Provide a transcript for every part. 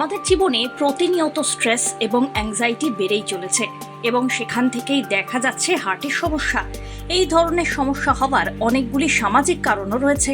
আমাদের জীবনে প্রতিনিয়ত স্ট্রেস এবং অ্যাংজাইটি বেড়েই চলেছে এবং সেখান থেকেই দেখা যাচ্ছে হার্টের সমস্যা। এই ধরনের সমস্যা হওয়ার অনেকগুলি সামাজিক কারণও রয়েছে।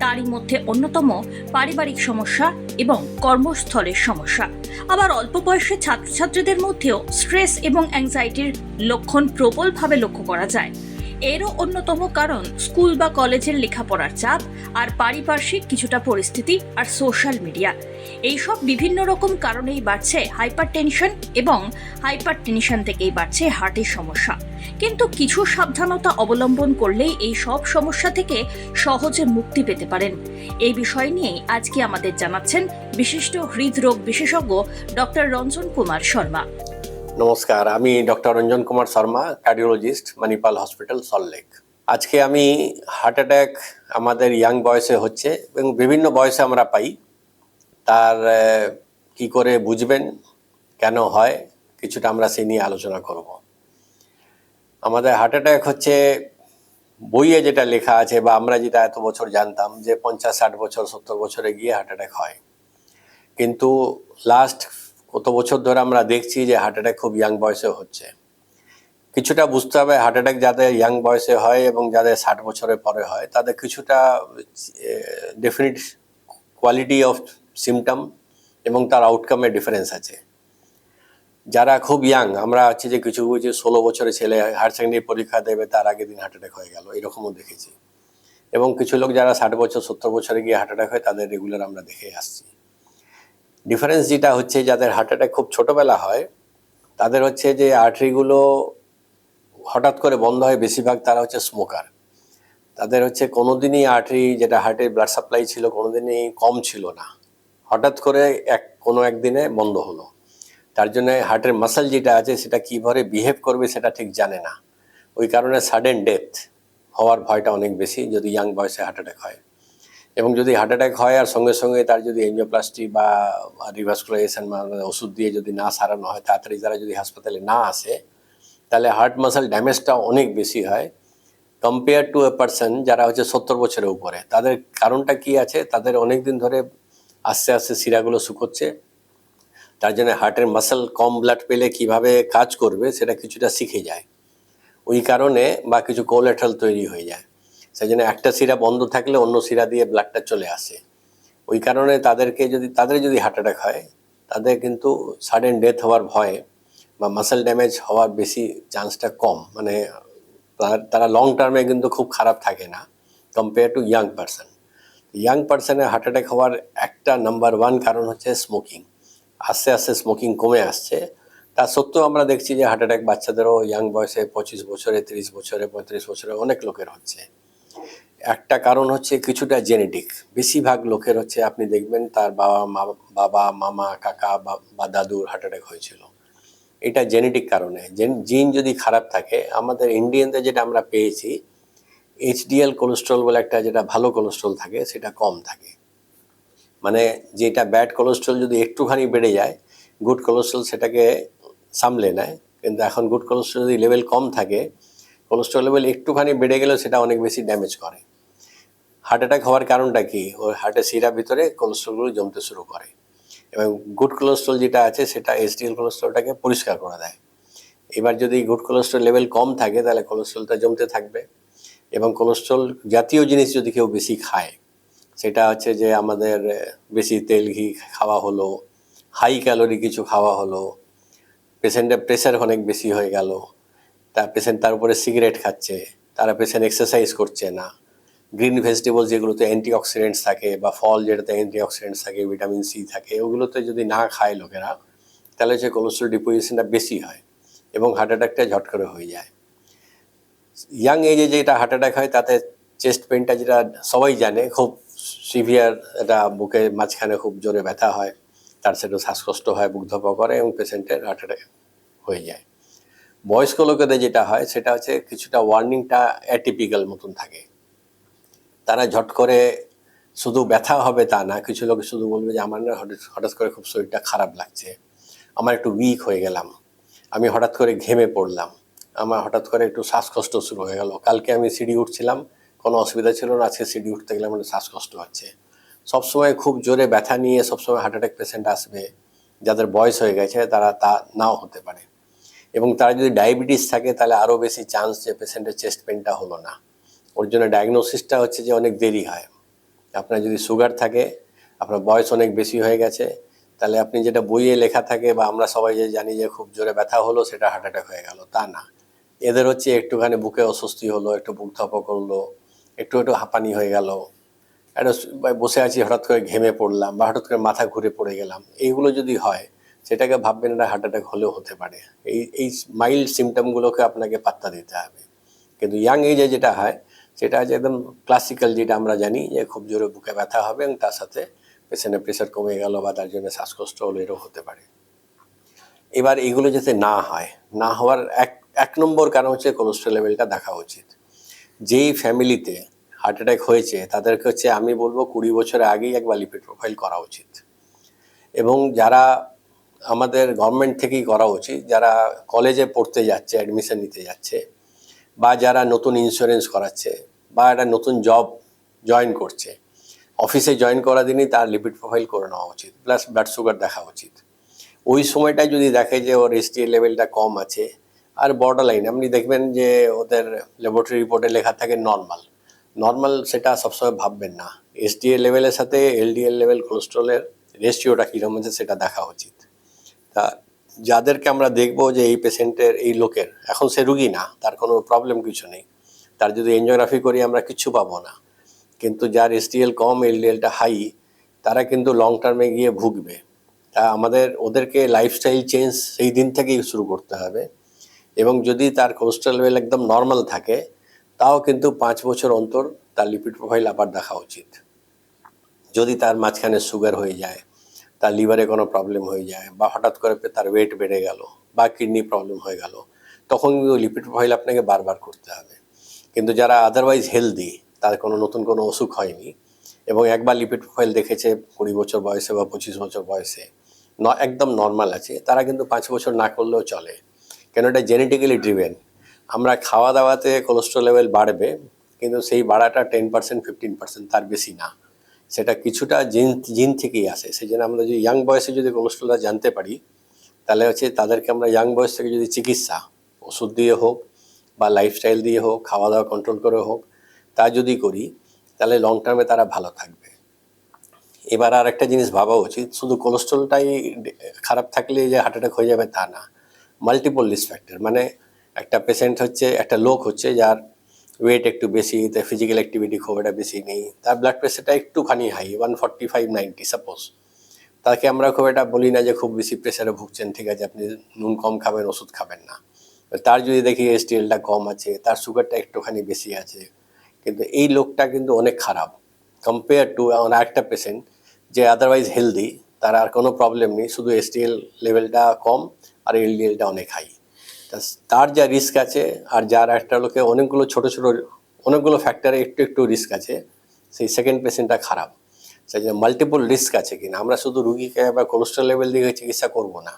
তারই মধ্যে অন্যতম পারিবারিক সমস্যা এবং কর্মস্থলের সমস্যা। আবার অল্প বয়সের ছাত্রছাত্রীদের মধ্যেও স্ট্রেস এবং অ্যাংজাইটির লক্ষণ প্রবলভাবে লক্ষ্য করা যায়। এরও অন্যতম কারণ, স্কুল বা কলেজের লেখাপড়ার চাপ আর পারিপার্শ্বিক কিছুটা পরিস্থিতি আর সোশ্যাল মিডিয়া। এইসব বিভিন্ন রকম কারণেই বাড়ছে হাইপার টেনশন এবং হাইপার টেনশন থেকেই বাড়ছে হার্টের সমস্যা। কিন্তু কিছু সাবধানতা অবলম্বন করলেই এই সব সমস্যা থেকে সহজে মুক্তি পেতে পারেন। এই বিষয় নিয়েই আজকে আমাদের জানাচ্ছেন বিশিষ্ট হৃদরোগ বিশেষজ্ঞ ডক্টর রঞ্জন কুমার শর্মা। নমস্কার, আমি doctor Ranjan Kumar Sharma cardiologist Manipal hospital Salt Lake আজকে আমি হার্ট অ্যাটাক আমাদের ইয়াং বয়সে হচ্ছে এবং বিভিন্ন বয়সে আমরা পাই। তার কি করে বুঝবেন, কেন হয়, কিছুটা আমরা সেই নিয়ে আলোচনা করব। আমাদের হার্ট অ্যাটাক হচ্ছে, বইয়ে যেটা লেখা আছে বা আমরা যেটা এত বছর জানতাম যে পঞ্চাশ, ষাট বছর, সত্তর বছরে গিয়ে হার্ট অ্যাটাক হয়। কিন্তু লাস্ট কত বছর ধরে আমরা দেখছি যে হার্ট অ্যাটাক খুব ইয়াং বয়সে হচ্ছে। কিছুটা বুঝতে হবে হার্ট অ্যাটাক যাদের ইয়াং বয়সে হয় এবং যাদের ষাট বছরের পরে হয়, তাদের কিছুটা ডেফিনিট কোয়ালিটি অফ সিমটম এবং তার আউটকামের ডিফারেন্স আছে। যারা খুব ইয়াং আমরা হচ্ছে যে কিছু কিছু ষোলো বছরের ছেলে হায়ার সেকেন্ডারি পরীক্ষা দেবে, তার আগের দিন হার্ট অ্যাটাক হয়ে গেল, এরকমও দেখেছি। এবং কিছু লোক যারা ষাট বছর, সত্তর বছরে গিয়ে হার্ট অ্যাটাক হয়, তাদের রেগুলার আমরা দেখে আসছি। ডিফারেন্স যেটা হচ্ছে যাদের হার্ট অ্যাটাক খুব ছোটবেলা হয়, তাদের হচ্ছে যে আর্টারিগুলো হঠাৎ করে বন্ধ হয় বেশিরভাগ তারা হচ্ছে স্মোকার তাদের হচ্ছে কোনোদিনই আর্টারি যেটা হার্টের ব্লাড সাপ্লাই ছিল কোনোদিনই কম ছিল না। হঠাৎ করে এক, কোনো একদিনে বন্ধ হলো। তার জন্য হার্টের মাসেল যেটা আছে সেটা কীভাবে বিহেভ করবে সেটা ঠিক জানে না। ওই কারণে সাডেন ডেথ হওয়ার ভয়টা অনেক বেশি যদি ইয়াং বয়সে হার্ট অ্যাটাক হয়। এবং যদি হার্ট অ্যাটাক হয় আর সঙ্গে সঙ্গে তার যদি এনজিওপ্লাস্টি বা রিভাসকুলাইজেশন মানে ওষুধ দিয়ে যদি না সারানো হয়, তাড়াতাড়ি তারা যদি হাসপাতালে না আসে, তাহলে হার্ট মাসল ড্যামেজটা অনেক বেশি হয়। কম্পেয়ার টু এ পার্সন যারা হচ্ছে সত্তর বছরের উপরে, তাদের কারণটা কি আছে? তাদের অনেক দিন ধরে আস্তে আস্তে শিরাগুলো শুকোচ্ছে। তার জন্য হার্টের মাসল কম ব্লাড পেলে কীভাবে কাজ করবে সেটা কিছুটা শিখে যায়। ওই কারণে বা কিছু কোলেট্রাল তৈরি হয়ে যায়। সেই জন্য একটা শিরা বন্ধ থাকলে অন্য শিরা দিয়ে ব্লাডটা চলে আসে। ওই কারণে তাদেরকে যদি, তাদের যদি হার্ট অ্যাটাক হয়, তাদের কিন্তু সাডেন ডেথ হওয়ার ভয় বা মাসেল ড্যামেজ হওয়ার বেশি চান্সটা কম। মানে তারা লং টার্মে কিন্তু খুব খারাপ থাকে না compare to young person young পার্সনের হার্ট অ্যাটাক হওয়ার একটা নাম্বার ওয়ান কারণ হচ্ছে স্মোকিং আস্তে আস্তে স্মোকিং কমে আসছে। তা সত্ত্বেও আমরা দেখছি যে হার্ট অ্যাটাক বাচ্চাদেরও ইয়াং বয়সে পঁচিশ বছরে, তিরিশ বছরে, পঁয়ত্রিশ বছরে অনেক লোকের হচ্ছে। একটা কারণ হচ্ছে কিছুটা জেনেটিক। বেশিরভাগ লোকের হচ্ছে আপনি দেখবেন তার বাবা, মা, বাবা, মামা, কাকা বা- দাদুর হার্ট অ্যাটাক হয়েছিল। এটা জেনেটিক কারণে। জিন যদি খারাপ থাকে, আমাদের ইন্ডিয়ানতে যেটা আমরা পেয়েছি, এইচডিএল কোলেস্ট্রল বলে একটা যেটা ভালো কোলেস্ট্রল থাকে, সেটা কম থাকে। মানে যেটা ব্যাড কোলেস্ট্রল যদি একটুখানি বেড়ে যায়, গুড কোলেস্ট্রল সেটাকে সামলে নেয়। কিন্তু এখন গুড কোলেস্ট্রল যদি লেভেল কম থাকে, কোলেস্ট্রল লেভেল একটুখানি বেড়ে গেলেও সেটা অনেক বেশি ড্যামেজ করে। হার্ট অ্যাটাক হওয়ার কারণটা কি? ওই হার্টের শিরার ভিতরে কোলেস্ট্রলগুলো জমতে শুরু করে এবং গুড কোলেস্ট্রল যেটা আছে সেটা এসডিএল কোলেস্ট্রলটাকে পরিষ্কার করে দেয়। এবার যদি গুড কোলেস্ট্রল লেভেল কম থাকে তাহলে কোলেস্ট্রলটা জমতে থাকবে এবং কোলেস্ট্রল জাতীয় জিনিস যদি কেউ বেশি খায়, সেটা হচ্ছে যে আমাদের বেশি তেল ঘি খাওয়া হলো হাই ক্যালোরি কিছু খাওয়া হলো পেশেন্টের প্রেশার অনেক বেশি হয়ে গেল, তা পেশেন্ট তার উপরে সিগারেট খাচ্ছে, তারা পেশেন্ট এক্সারসাইজ করছে না গ্রিন ভেজিটেবল যেগুলোতে অ্যান্টিঅক্সিডেন্টস থাকে বা ফল যেটাতে অ্যান্টিঅক্সিডেন্টস থাকে, ভিটামিন সি থাকে, ওগুলোতে যদি না খায় লোকেরা, তাহলে হচ্ছে কোলেস্ট্রল ডিপোজিশনটা বেশি হয় এবং হার্ট অ্যাটাকটা ঝট করে হয়ে যায়। ইয়াং এজে যেটা হার্ট অ্যাটাক হয়, তাতে চেস্ট পেনটা যেটা সবাই জানে, খুব সিভিয়ার এটা বুকে মাঝখানে খুব জোরে ব্যথা হয়, তার সেটা শ্বাসকষ্ট হয়, বুক ধপা করে এবং পেশেন্টের হার্ট অ্যাটাক হয়ে যায়। বয়স্ক লোকেদের যেটা হয়, সেটা হচ্ছে কিছুটা ওয়ার্নিংটা অ্যাটিপিক্যাল মতন থাকে। তারা ঝট করে শুধু ব্যথা হবে তা না, কিছু লোক শুধু বলবে যে, আমার না হঠাৎ করে খুব শরীরটা খারাপ লাগছে। আমার একটু উইক হয়ে গেলাম। আমি হঠাৎ করে ঘেমে পড়লাম। আমার হঠাৎ করে একটু শ্বাসকষ্ট শুরু হয়ে গেল। কালকে আমি সিঁড়ি উঠছিলাম। কোনো অসুবিধা ছিল না, আজকে সিঁড়ি উঠতে গেলে আমার শ্বাসকষ্ট হচ্ছে। সবসময় খুব জোরে ব্যথা নিয়ে সবসময় হার্ট অ্যাটাক পেশেন্ট আসবে। যাদের বয়স হয়ে গেছে, তারা তা নাও হতে পারে। এবং তারা যদি ডায়াবেটিস থাকে, তাহলে আরও বেশি চান্স যে পেশেন্টের চেস্ট পেনটা হলো না। ওর জন্য ডায়াগনোসিসটা হচ্ছে যে অনেক দেরি হয়। আপনার যদি সুগার থাকে, আপনার বয়স অনেক বেশি হয়ে গেছে, তাহলে আপনি যেটা বইয়ে লেখা থাকে বা আমরা সবাই যে জানি যে খুব জোরে ব্যথা হলো, সেটা হার্ট অ্যাটাক হয়ে গেল, তা না। এদের হচ্ছে একটুখানি বুকে অস্বস্তি হলো, একটু বুক ধপ করল, একটু একটু হাঁপানি হয়ে গেল। একটা বসে আছি, হঠাৎ করে ঘেমে পড়লাম বা হঠাৎ করে মাথা ঘুরে পড়ে গেলাম। এইগুলো যদি হয়, সেটাকে ভাববেন এটা হার্ট অ্যাটাক হলেও হতে পারে। এই এই মাইল্ড সিমটমগুলোকে আপনাকে পাত্তা দিতে হবে। কিন্তু ইয়াং এজে যেটা হয় সেটা হচ্ছে একদম ক্লাসিক্যাল যেটা আমরা জানি যে খুব জোরে বুকে ব্যথা হবে এবং তার সাথে পেশেন্টের প্রেশার কমে গেল বা তার জন্য শ্বাসকষ্ট হলো এরও হতে পারে। এবার এগুলো যাতে না হয়, না হওয়ার এক এক নম্বর কারণ হচ্ছে কোলেস্ট্রল লেভেলটা দেখা উচিত। যেই ফ্যামিলিতে হার্ট অ্যাটাক হয়েছে, তাদেরকে হচ্ছে আমি বলব কুড়ি বছরের আগেই একবার লিপিড প্রোফাইল করা উচিত। এবং যারা আমাদের গভর্নমেন্ট থেকেই করা উচিত, যারা কলেজে পড়তে যাচ্ছে অ্যাডমিশন নিতে যাচ্ছে বা যারা নতুন ইন্স্যুরেন্স করাচ্ছে বা একটা নতুন জব জয়েন করছে অফিসে জয়েন করা দিনই তার লিপিড প্রোফাইল করে নেওয়া উচিত প্লাস ব্লাড সুগার দেখা উচিত। ওই সময়টা যদি দেখে যে ওর এসটিএ লেভেলটা কম আছে, আর বর্ডার লাইন আপনি দেখবেন যে ওদের ল্যাবরেটরি রিপোর্টে লেখা থাকে নর্মাল নর্মাল সেটা সবসময় ভাববেন না। এসডিএ লেভেলের সাথে এলডিএল লেভেল কোলেস্ট্রলের রেশিওটা কীরকম আছে সেটা দেখা উচিত। তা যাদেরকে আমরা দেখব যে এই পেশেন্টের, এই লোকের, এখন সে রুগী না, তার কোনো প্রবলেম কিছু নেই। তার যদি এনজিওগ্রাফি করি আমরা কিচ্ছু পাবো না। কিন্তু যার এসটিএল কম এলডিএলটা হাই তারা কিন্তু লং টার্মে গিয়ে ভুগবে। তা আমাদের, ওদেরকে লাইফস্টাইল চেঞ্জ সেই দিন থেকেই শুরু করতে হবে। এবং যদি তার কোলেস্ট্রল লেভেল একদম নর্মাল থাকে, তাও কিন্তু পাঁচ বছর অন্তর তার লিপিড প্রোফাইল আবার দেখা উচিত। যদি তার মাঝখানে সুগার হয়ে যায় তার লিভারে কোনো প্রবলেম হয়ে যায় বা হঠাৎ করে তার ওয়েট বেড়ে গেল বা কিডনি প্রবলেম হয়ে গেল, তখন ওই লিপিড প্রোফাইল আপনাকে বারবার করতে হবে। কিন্তু যারা আদারওয়াইজ হেলদি তার কোনো নতুন কোনো অসুখ হয়নি এবং একবার লিপিড প্রোফাইল দেখেছে কুড়ি বছর বয়সে বা পঁচিশ বছর বয়সে, ন, একদম নর্মাল আছে, তারা কিন্তু পাঁচ বছর না করলেও চলে। কেন এটা জেনেটিক্যালি ড্রিভেন আমরা খাওয়া দাওয়াতে কোলেস্ট্রল লেভেল বাড়বে, কিন্তু সেই বাড়াটা টেন পার্সেন্ট ফিফটিন পার্সেন্ট তার বেশি না। সেটা কিছুটা জিন জিন থেকেই আসে। সেই জন্য আমরা যদি ইয়াং বয়সে যদি কোলেস্ট্রলটা জানতে পারি, তাহলে হচ্ছে তাদেরকে আমরা ইয়াং বয়স থেকে যদি চিকিৎসা, ওষুধ দিয়ে হোক বা লাইফস্টাইল দিয়ে হোক খাওয়া দাওয়া কন্ট্রোল করে হোক, তা যদি করি, তাহলে লং টার্মে তারা ভালো থাকবে। এবার আর একটা জিনিস ভাবা উচিত, শুধু কোলেস্ট্রলটাই খারাপ থাকলে যে হার্ট অ্যাটাক হয়ে যাবে তা না। মাল্টিপল রিস্ক ফ্যাক্টর মানে একটা পেশেন্ট হচ্ছে, একটা লোক হচ্ছে যার ওয়েট একটু বেশি তার ফিজিক্যাল অ্যাক্টিভিটি খুব একটা বেশি নেই। তার ব্লাড প্রেশারটা একটুখানি high one forty five ninety suppose তাকে আমরা খুব একটা বলি না যে খুব বেশি প্রেশারে ভুগছেন, ঠিক আছে, আপনি নুন কম খাবেন, ওষুধ খাবেন না। তার যদি দেখি এসটিএলটা কম আছে, তার সুগারটা একটুখানি বেশি আছে, কিন্তু এই লোকটা কিন্তু অনেক খারাপ। কম্পেয়ার টু আমার একটা পেশেন্ট যে আদারওয়াইজ হেলদি তার আর কোনো প্রবলেম নেই, শুধু এসটিএল লেভেলটা কম আর এলডিএলটা অনেক হাই তার যা রিস্ক আছে আর যার একটা লোকে অনেকগুলো ছোট ছোট, অনেকগুলো ফ্যাক্টরে একটু একটু রিস্ক আছে, সেই সেকেন্ড পেশেন্টটা খারাপ। সেই জন্য মাল্টিপল রিস্ক আছে কিনা, আমরা শুধু রুগীকে বা কোলেস্ট্রল লেভেল দিয়ে চিকিৎসা করব না।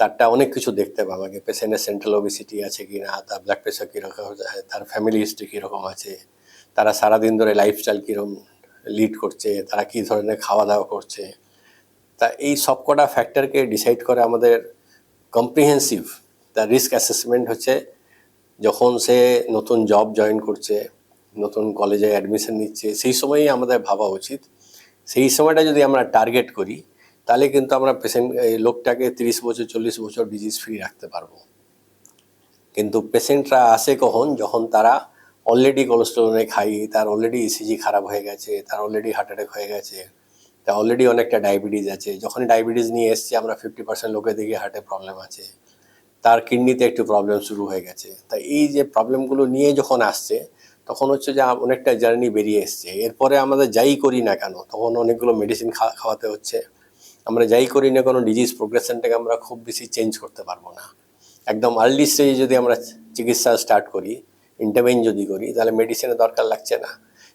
তারটা অনেক কিছু দেখতে হবে আমাকে পেশেন্টের সেন্ট্রাল ওবিসিটি আছে কি না তার ব্লাড প্রেশার কীরকম তার ফ্যামিলি হিস্ট্রি কীরকম আছে, তারা সারাদিন ধরে লাইফস্টাইল কীরকম লিড করছে, তারা কী ধরনের খাওয়া দাওয়া করছে। তা এই সবকটা ফ্যাক্টরকে ডিসাইড করে আমাদের কম্প্রিহেন্সিভ তার রিস্ক অ্যাসেসমেন্ট হচ্ছে যখন সে নতুন জব জয়েন করছে, নতুন কলেজে অ্যাডমিশন নিচ্ছে, সেই সময়ই আমাদের ভাবা উচিত। সেই সময়টা যদি আমরা টার্গেট করি, তাহলে কিন্তু আমরা পেশেন্ট লোকটাকে তিরিশ বছর, চল্লিশ বছর ডিজিজ ফ্রি রাখতে পারব। কিন্তু পেশেন্টরা আসে কখন? যখন তারা অলরেডি কোলেস্ট্রল খাই, তার অলরেডি ইসিজি খারাপ হয়ে গেছে, তার অলরেডি হার্ট অ্যাটাক হয়ে গেছে তা অলরেডি অনেকটা ডায়াবেটিস আছে। যখন ডায়াবেটিস নিয়ে এসছে, আমরা ফিফটি পার্সেন্ট লোকে দেখি হার্টে প্রবলেম আছে। তার কিডনিতে একটু প্রবলেম শুরু হয়ে গেছে। তা এই যে প্রবলেমগুলো নিয়ে যখন আসছে, তখন হচ্ছে যে অনেকটা জার্নি বেরিয়ে এসছে। এরপরে আমাদের যাই করি না কেন, তখন অনেকগুলো মেডিসিন খাওয়াতে হচ্ছে। আমরা যাই করি না কোনো ডিজিজ প্রোগ্রেশনটাকে আমরা খুব বেশি চেঞ্জ করতে পারব না। একদম আর্লি স্টেজে যদি আমরা চিকিৎসা স্টার্ট করি ইন্টারভেন যদি করি, তাহলে মেডিসিনের দরকার লাগছে না।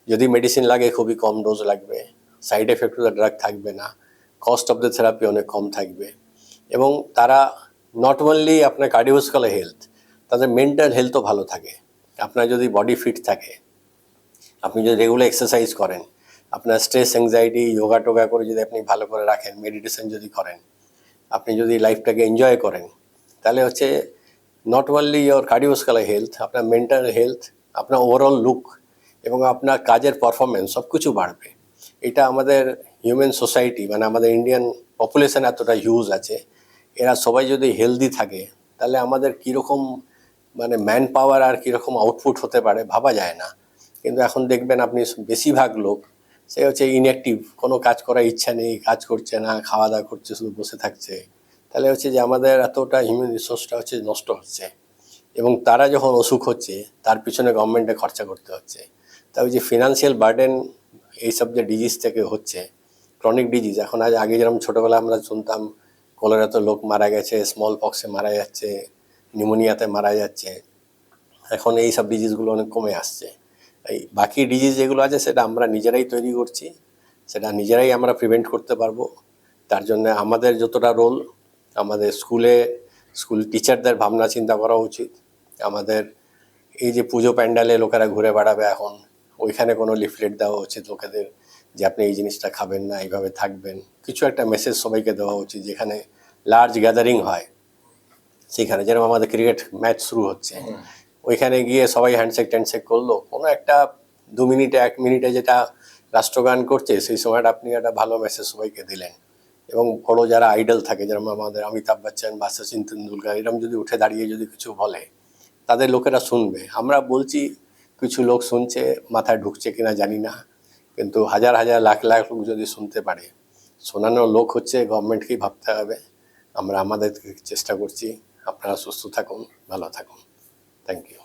যদি মেডিসিন লাগে, খুবই কম ডোজ লাগবে। সাইড এফেক্ট ড্রাগ থাকবে না। কস্ট অফ দ্য থেরাপি অনেক কম থাকবে। এবং তারা নট অনলি আপনার কার্ডিওস্কাল হেলথ তাদের মেন্টাল হেলথও ভালো থাকে। আপনার যদি বডি ফিট থাকে, আপনি যদি রেগুলার এক্সারসাইজ করেন, আপনার স্ট্রেস অ্যাংজাইটি যোগা টোগা করে যদি আপনি ভালো করে রাখেন মেডিটেশন যদি করেন, আপনি যদি লাইফটাকে এনজয় করেন, তাহলে হচ্ছে not only your cardiovascular health আপনার মেন্টাল হেলথ আপনার ওভারঅল লুক এবং আপনার কাজের পারফরমেন্স সব কিছু বাড়বে। এটা আমাদের হিউম্যান সোসাইটি মানে আমাদের ইন্ডিয়ান পপুলেশন এতটা হিউজ আছে। এরা সবাই যদি হেলদি থাকে, তাহলে আমাদের কীরকম মানে ম্যান পাওয়ার আর কীরকম আউটপুট হতে পারে ভাবা যায় না। কিন্তু এখন দেখবেন আপনি বেশিরভাগ লোক, সে হচ্ছে ইনঅ্যাক্টিভ কোনো কাজ করার ইচ্ছা নেই, কাজ করছে না খাওয়া দাওয়া করছে, শুধু বসে থাকছে। তাহলে হচ্ছে যে আমাদের এতটা হিউম্যান রিসোর্সটা হচ্ছে নষ্ট হচ্ছে। এবং তারা যখন অসুখ হচ্ছে, তার পিছনে গভর্নমেন্টে খরচা করতে হচ্ছে। তা ওই যে ফিনান্সিয়াল বার্ডেন এইসব যে ডিজিজ থেকে হচ্ছে ক্রনিক ডিজিজ এখন আজ আগে যেরকম ছোটোবেলা আমরা শুনতাম কলেরাতে লোক মারা গেছে স্মল পক্সে মারা যাচ্ছে নিউমোনিয়াতে মারা যাচ্ছে। এখন এই সব ডিজিজগুলো অনেক কমে আসছে। এই বাকি ডিজিজ যেগুলো আছে সেটা আমরা নিজেরাই তৈরি করছি, সেটা নিজেরাই আমরা প্রিভেন্ট করতে পারব। তার জন্য আমাদের যতটা রোল আমাদের স্কুলে স্কুল টিচারদের ভাবনা চিন্তা করা উচিত। আমাদের এই যে পুজো প্যান্ডালে লোকেরা ঘুরে বেড়াবে এখন, ওইখানে কোনো লিফলেট দেওয়া উচিত লোকেদের। যে আপনি এই জিনিসটা খাবেন না এইভাবে থাকবেন। কিছু একটা মেসেজ সবাইকে দেওয়া উচিত যেখানে লার্জ গ্যাদারিং হয়। সেখানে যেরকম আমাদের ক্রিকেট ম্যাচ শুরু হচ্ছে। ওইখানে গিয়ে সবাই হ্যান্ডশেক ট্যান্ডশেক করল। কোনো একটা দু মিনিটে এক মিনিটে যেটা রাষ্ট্রগান করছে সেই সময়টা আপনি একটা ভালো মেসেজ সবাইকে দিলেন। এবং বড় যারা আইডল থাকে যেরকম আমাদের অমিতাভ বচ্চন বা সচিন তেন্ডুলকার এরকম যদি উঠে দাঁড়িয়ে যদি কিছু বলে তাদের লোকেরা শুনবে। আমরা বলছি কিছু লোক শুনছে মাথায় ঢুকছে কিনা জানি না। কিন্তু হাজার হাজার লাখ লাখ লোক যদি শুনতে পারে শোনানোর লোক হচ্ছে গভর্নমেন্টকেই ভাবতে হবে। আমরা আমাদের চেষ্টা করছি, আপনারা সুস্থ থাকুন, ভালো থাকুন। Thank you.